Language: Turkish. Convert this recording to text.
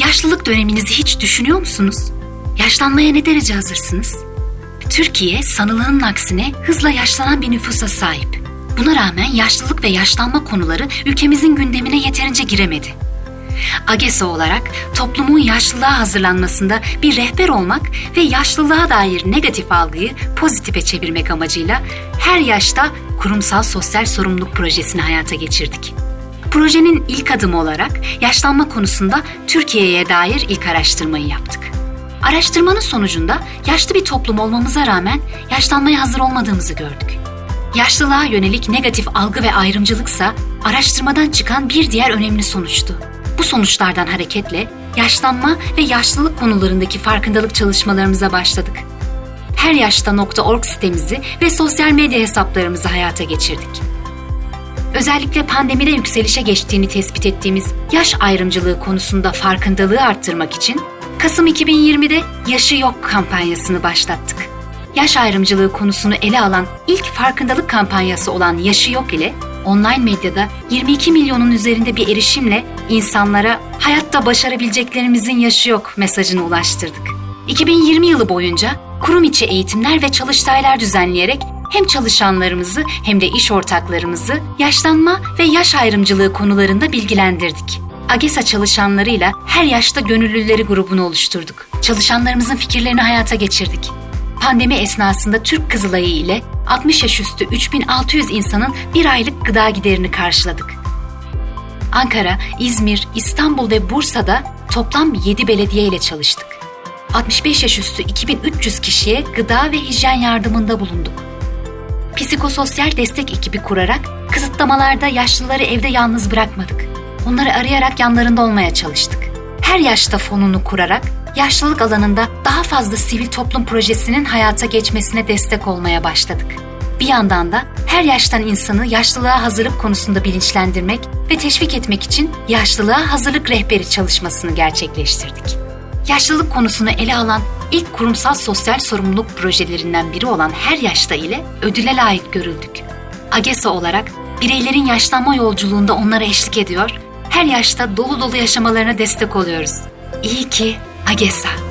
Yaşlılık döneminizi hiç düşünüyor musunuz? Yaşlanmaya ne derece hazırsınız? Türkiye sanılanın aksine hızla yaşlanan bir nüfusa sahip. Buna rağmen yaşlılık ve yaşlanma konuları ülkemizin gündemine yeterince giremedi. AGESO olarak toplumun yaşlılığa hazırlanmasında bir rehber olmak ve yaşlılığa dair negatif algıyı pozitife çevirmek amacıyla her yaşta kurumsal sosyal sorumluluk projesini hayata geçirdik. Projenin ilk adımı olarak yaşlanma konusunda Türkiye'ye dair ilk araştırmayı yaptık. Araştırmanın sonucunda yaşlı bir toplum olmamıza rağmen yaşlanmaya hazır olmadığımızı gördük. Yaşlılığa yönelik negatif algı ve ayrımcılıksa araştırmadan çıkan bir diğer önemli sonuçtu. Bu sonuçlardan hareketle yaşlanma ve yaşlılık konularındaki farkındalık çalışmalarımıza başladık. Her yaşta.org sitemizi ve sosyal medya hesaplarımızı hayata geçirdik. Özellikle pandemide yükselişe geçtiğini tespit ettiğimiz yaş ayrımcılığı konusunda farkındalığı arttırmak için Kasım 2020'de Yaşı Yok kampanyasını başlattık. Yaş ayrımcılığı konusunu ele alan ilk farkındalık kampanyası olan Yaşı Yok ile online medyada 22 milyonun üzerinde bir erişimle insanlara hayatta başarabileceklerimizin yaşı yok mesajını ulaştırdık. 2020 yılı boyunca kurum içi eğitimler ve çalıştaylar düzenleyerek hem çalışanlarımızı hem de iş ortaklarımızı yaşlanma ve yaş ayrımcılığı konularında bilgilendirdik. AGESA çalışanlarıyla her yaşta gönüllüleri grubunu oluşturduk. Çalışanlarımızın fikirlerini hayata geçirdik. Pandemi esnasında Türk Kızılayı ile 60 yaş üstü 3600 insanın bir aylık gıda giderini karşıladık. Ankara, İzmir, İstanbul ve Bursa'da toplam 7 belediye ile çalıştık. 65 yaş üstü 2300 kişiye gıda ve hijyen yardımında bulunduk. Psikososyal destek ekibi kurarak kısıtlamalarda yaşlıları evde yalnız bırakmadık. Onları arayarak yanlarında olmaya çalıştık. Her yaşta fonunu kurarak yaşlılık alanında daha fazla sivil toplum projesinin hayata geçmesine destek olmaya başladık. Bir yandan da her yaştan insanı yaşlılığa hazırlık konusunda bilinçlendirmek ve teşvik etmek için yaşlılığa hazırlık rehberi çalışmasını gerçekleştirdik. Yaşlılık konusunu ele alan ilk kurumsal sosyal sorumluluk projelerinden biri olan Her Yaşta ile ödüle layık görüldük. AGESA olarak bireylerin yaşlanma yolculuğunda onlara eşlik ediyor, her yaşta dolu dolu yaşamalarına destek oluyoruz. İyi ki AGESA.